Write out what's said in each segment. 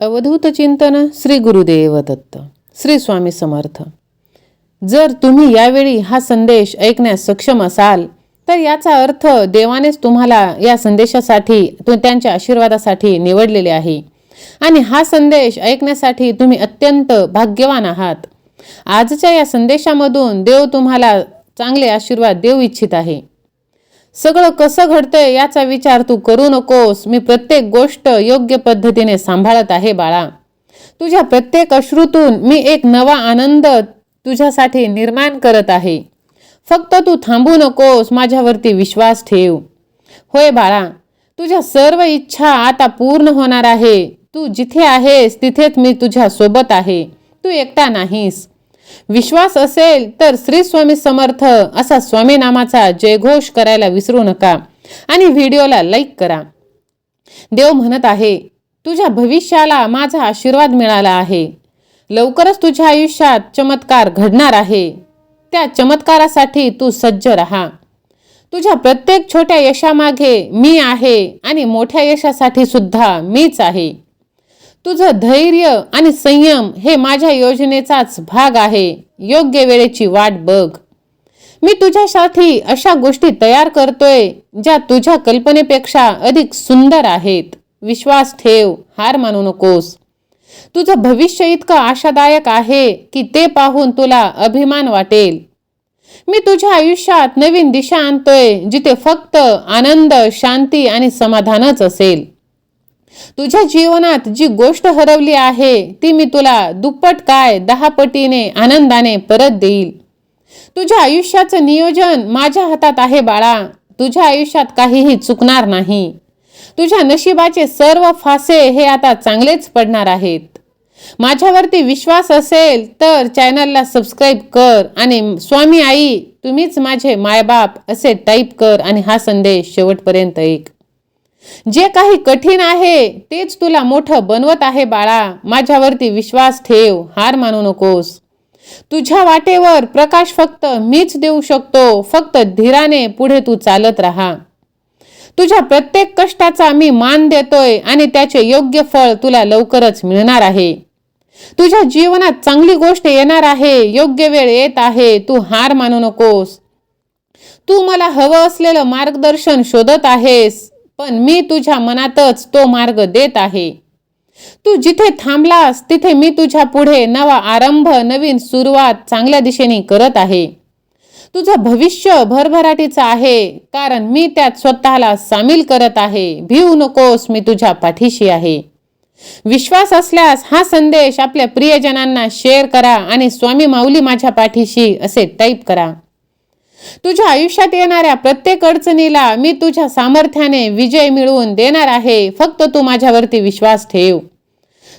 अवधूत चिंतन श्री गुरुदेव दत्त श्री स्वामी समर्थ. जर तुम्ही यावेळी हा संदेश ऐकण्यास सक्षम असाल तर याचा अर्थ देवानेच तुम्हाला या संदेशासाठी त्यांच्या आशीर्वादासाठी निवडलेले आहे. आणि हा संदेश ऐकण्यासाठी तुम्ही अत्यंत भाग्यवान आहात. आजच्या या संदेशामधून देव तुम्हाला चांगले आशीर्वाद देऊ इच्छित आहे. सगळं कसं घडतंय याचा विचार तू करू नकोस. मी प्रत्येक गोष्ट योग्य पद्धतीने सांभाळत आहे बाळा. तुझ्या प्रत्येक अश्रूतून मी एक नवा आनंद तुझ्यासाठी निर्माण करत आहे. फक्त तू थांबू नकोस माझ्यावरती विश्वास ठेव. होय बाळा तुझ्या सर्व इच्छा आता पूर्ण होणार आहे. तू जिथे आहेस तिथेच मी तुझ्या सोबत आहे. तू एकटा नाहीस. विश्वास असेल तर श्री स्वामी समर्थ असा स्वामी नामाचा जयघोष करायला विसरू नका आणि व्हिडिओला लाईक करा. देव म्हणत आहे तुझ्या भविष्याला माझा आशीर्वाद मिळाला आहे. लवकरच तुझ्या आयुष्यात चमत्कार घडणार आहे. त्या चमत्कारासाठी तू सज्ज राहा. तुझ्या प्रत्येक छोट्या यशामागे मी आहे आणि मोठ्या यशासाठी सुद्धा मीच आहे. तुझं धैर्य आणि संयम हे माझ्या योजनेचाच भाग आहे. योग्य वेळेची वाट बघ. मी तुझ्यासाठी अशा गोष्टी तयार करतोय ज्या तुझ्या कल्पनेपेक्षा अधिक सुंदर आहेत. विश्वास ठेव हार मानू नकोस. तुझं भविष्य इतकं आशादायक आहे की ते पाहून तुला अभिमान वाटेल. मी तुझ्या आयुष्यात नवीन दिशा आणतोय जिथे फक्त आनंद शांती आणि समाधानच असेल. तुझ्या जीवनात जी गोष्ट हरवली आहे ती मी तुला दुप्पट काय दहा पटीने आनंदाने परत देईल. तुझ्या आयुष्याचं नियोजन माझ्या हातात आहे बाळा. तुझ्या आयुष्यात काहीही चुकणार नाही. तुझ्या नशिबाचे सर्व फासे हे आता चांगलेच पडणार आहेत. माझ्यावरती विश्वास असेल तर चॅनलला सबस्क्राईब कर आणि स्वामी आई तुम्हीच माझे मायबाप असे टाईप कर आणि हा संदेश शेवटपर्यंत ऐक. जे काही कठीण आहे तेच तुला मोठं बनवत आहे बाळा. माझ्यावरती विश्वास ठेव हार मानू नकोस. तुझ्या वाटेवर प्रकाश फक्त मीच देऊ शकतो फक्त धीराने पुढे तू चालत राहा. तुझ्या प्रत्येक कष्टाचा मी मान देतोय आणि त्याचे योग्य फळ तुला लवकरच मिळणार आहे. तुझ्या जीवनात चांगली गोष्ट येणार आहे योग्य वेळ येत आहे तू हार मानू नकोस. तू मला हवं असलेलं मार्गदर्शन शोधत आहेस. पण मी तुझ्या मनातच तो मार्ग देत आहे. तू जिथे थांबलास तिथे मी तुझ्या पुढे नवा आरंभ नवीन सुरुवात चांगल्या दिशेने करत आहे. तुझं भविष्य भरभराटीचं आहे कारण मी त्यात स्वतःला सामील करत आहे. भिवू नकोस मी तुझ्या पाठीशी आहे. विश्वास असल्यास हा संदेश आपल्या प्रियजनांना शेअर करा आणि स्वामी माऊली माझ्या पाठीशी असे टाईप करा. तुझ्या आयुष्यात येणाऱ्या प्रत्येक अडचणीला मी तुझ्या सामर्थ्याने विजय मिळवून देणार आहे. फक्त तू माझ्यावरती विश्वास ठेव.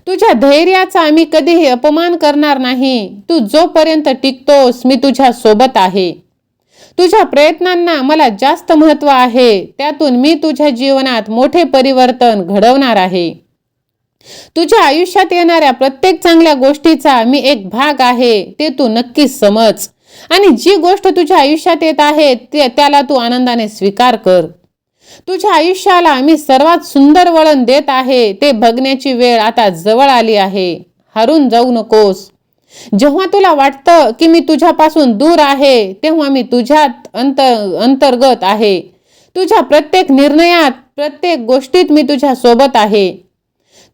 तुझ्या धैर्याचा मी कधीही अपमान करणार नाही. तू जोपर्यंत टिकतोस मी तुझ्या सोबत आहे. तुझ्या प्रयत्नांना मला जास्त महत्त्व आहे. त्यातून मी तुझ्या जीवनात मोठे परिवर्तन घडवणार आहे. तुझ्या आयुष्यात येणाऱ्या प्रत्येक चांगल्या गोष्टीचा मी एक भाग आहे. ते तू नक्कीच समज. आणि जी गोष्ट तुझ्या आयुष्यात येत आहे ते त्याला तू आनंदाने स्वीकार कर. तुझ्या आयुष्याला मी सर्वात सुंदर वळण देत आहे ते बघण्याची वेळ आता जवळ आली आहे. हरून जाऊ नकोस. जेव्हा तुला वाटतं की मी तुझ्यापासून दूर आहे तेव्हा मी तुझ्यात अंतर अंतर्गत आहे. तुझ्या प्रत्येक निर्णयात प्रत्येक गोष्टीत मी तुझ्या सोबत आहे.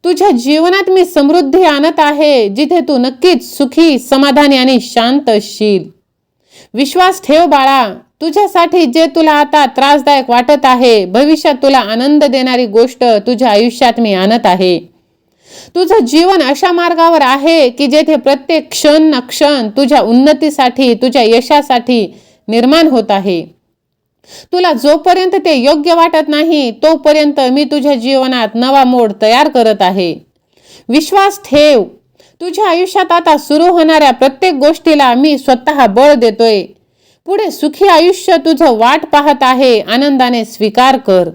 तुझ्या जीवनात मी समृद्धी आणत आहे जिथे तू नक्कीच सुखी समाधानी आणि शांत असशील विश्वास ठेव बाळा. तुझ्यासाठी जे तुला आता त्रासदायक वाटत आहे भविष्यात तुला आनंद देणारी गोष्ट तुझ्या आयुष्यात मी आणत आहे. तुझं जीवन अशा मार्गावर आहे की जेथे प्रत्येक क्षण न क्षण तुझ्या उन्नतीसाठी तुझ्या यशासाठी निर्माण होत आहे. तुला जोपर्यंत ते योग्य वाटत नाही तोपर्यंत मी तुझ्या जीवनात नवा मोड तयार करत आहे. विश्वास ठेव. तुझ्या आयुष्यात आता सुरू होणाऱ्या प्रत्येक गोष्टीला मी स्वतः बळ देतोय. पुढे सुखी आयुष्य तुझं वाट पाहत आहे आनंदाने स्वीकार कर.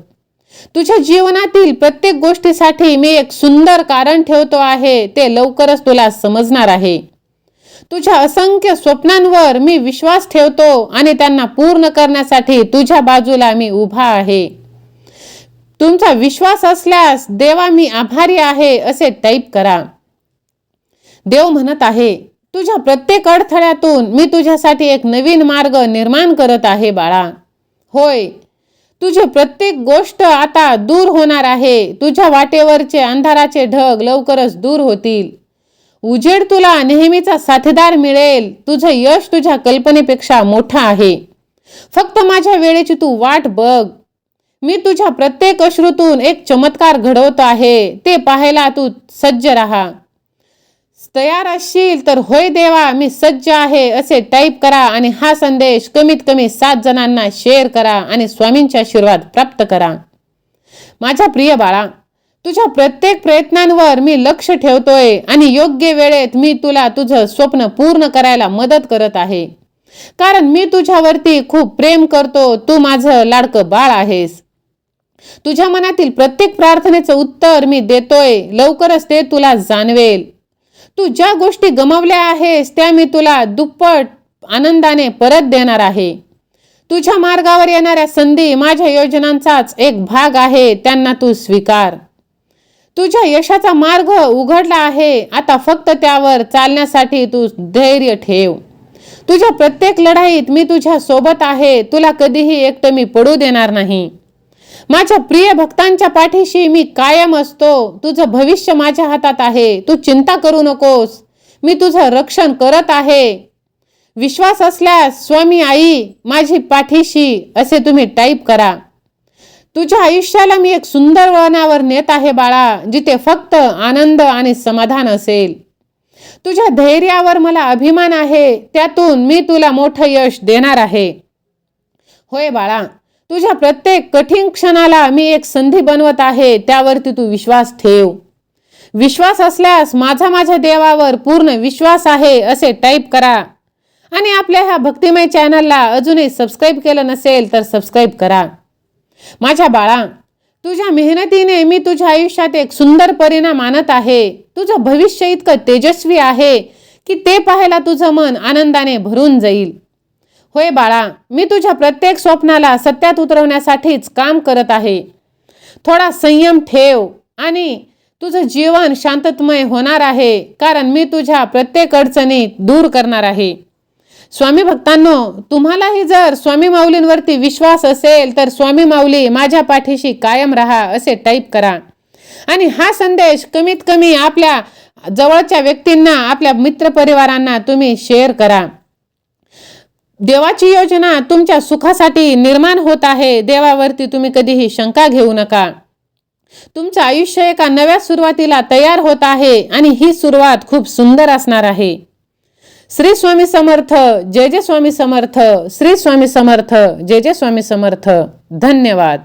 तुझ्या जीवनातील प्रत्येक गोष्टीसाठी मी एक सुंदर कारण ठेवतो आहे ते लवकरच तुला समजणार आहे. तुझ्या असंख्य स्वप्नांवर मी विश्वास ठेवतो आणि त्यांना पूर्ण करण्यासाठी तुझ्या बाजूला मी उभा आहे. तुमचा विश्वास असल्यास देवा मी आभारी आहे असे टाईप करा. देव म्हणत आहे तुझ्या प्रत्येक अडथळ्यातून मी तुझ्यासाठी एक नवीन मार्ग निर्माण करत आहे बाळा. होय तुझी प्रत्येक गोष्ट आता दूर होणार आहे. तुझ्या वाटेवरचे अंधाराचे ढग लवकरच दूर होतील. उजेड तुला नेहमीचा साथीदार मिळेल. तुझं यश तुझ्या कल्पनेपेक्षा मोठं आहे. फक्त माझ्या वेळेची तू वाट बघ. मी तुझ्या प्रत्येक अश्रूतून एक चमत्कार घडवतो आहे. ते पाहायला तू सज्ज राहा. तयार असशील तर होय देवा मी सज्ज आहे असे टाईप करा आणि हा संदेश कमीत कमी सात जणांना शेअर करा आणि स्वामींच्या आशीर्वाद प्राप्त करा. माझ्या प्रिय बाळा तुझ्या प्रत्येक प्रयत्नांवर मी लक्ष ठेवतोय आणि योग्य वेळेत मी तुला तुझं स्वप्न पूर्ण करायला मदत करत आहे. कारण मी तुझ्यावरती खूप प्रेम करतो तू माझं लाडकं बाळ आहेस. तुझ्या मनातील प्रत्येक प्रार्थनेचं उत्तर मी देतोय लवकरच ते तुला जाणवेल. तू ज्या गोष्टी गमावल्या आहेस त्या मी तुला दुप्पट आनंदाने परत देणार आहे. तुझ्या मार्गावर येणाऱ्या संधी माझ्या योजनांचाच एक भाग आहे त्यांना तू स्वीकार. तुझ्या यशाचा मार्ग उघडला आहे आता फक्त त्यावर चालण्यासाठी तू धैर्य ठेव. तुझ्या प्रत्येक लढाईत मी तुझ्या सोबत आहे तुला कधीही एकटं मी पडू देणार नाही. माझ्या प्रिय भक्तांच्या पाठीशी मी कायम असतो. तुझं भविष्य माझ्या हातात आहे. तू चिंता करू नकोस. मी तुझं रक्षण करत आहे. विश्वास असल्यास स्वामी आई माझी पाठीशी असे तुम्ही टाईप करा. तुझ्या आयुष्याला मी एक सुंदर वळणावर नेत आहे बाळा जिथे फक्त आनंद आणि समाधान असेल. तुझ्या धैर्यावर मला अभिमान आहे. त्यातून मी तुला मोठं यश देणार आहे. होय बाळा तुझ्या प्रत्येक कठीण क्षणाला मी एक संधी बनवत आहे त्यावरती तू विश्वास ठेव. विश्वास असल्यास माझा माझ्या देवावर पूर्ण विश्वास आहे असे टाईप करा. आणि आपल्या ह्या भक्तिमय चॅनलला अजूनही सबस्क्राईब केलं नसेल तर सबस्क्राईब करा. माझ्या बाळा तुझ्या मेहनतीने मी तुझ्या आयुष्यात एक सुंदर परिणाम आणत आहे. तुझं भविष्य इतकं तेजस्वी आहे की ते पाहायला तुझं मन आनंदाने भरून जाईल. होय बाळा मी तुझ्या प्रत्येक स्वप्नाला सत्यात उतरवण्यासाठीच काम करत आहे. थोडा संयम ठेव आणि तुझं जीवन शांततमय होणार आहे कारण मी तुझ्या प्रत्येक अडचणी दूर करणार आहे. स्वामी भक्तांनो तुम्हालाही जर स्वामी माऊलींवरती विश्वास असेल तर स्वामी माऊली माझ्या पाठीशी कायम राहा असे टाईप करा. आणि हा संदेश कमीत कमी आपल्या जवळच्या व्यक्तींना आपल्या मित्रपरिवारांना तुम्ही शेअर करा. देवाची योजना तुमच्या सुखासाठी निर्माण होत आहे. देवावरती तुम्ही कधीही शंका घेऊ नका. तुमचं आयुष्य एका नव्या सुरुवातीला तयार होत आहे आणि ही सुरुवात खूप सुंदर असणार आहे. श्री स्वामी समर्थ जय जय स्वामी समर्थ श्री स्वामी समर्थ जय जय स्वामी समर्थ. धन्यवाद.